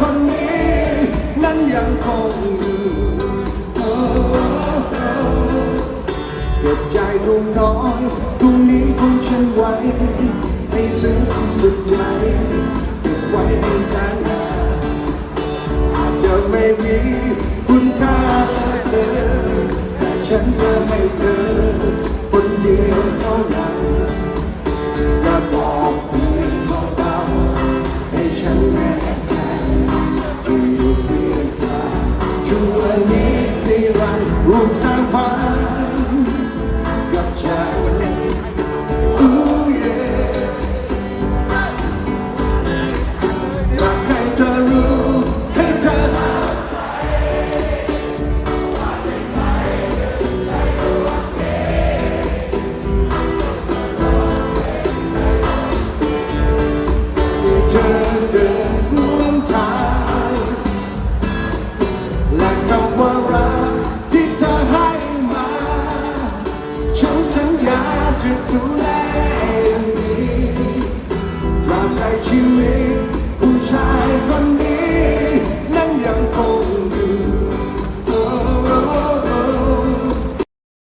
คนนี้ นั้นยังคงอยู่เก็บใจดวงน้อยดวงนี้ของฉันไว้ให้ลืมสุดใจเก็บไว้ในสายตา อยู่วันนี้ในวันรวมสร้างฝัน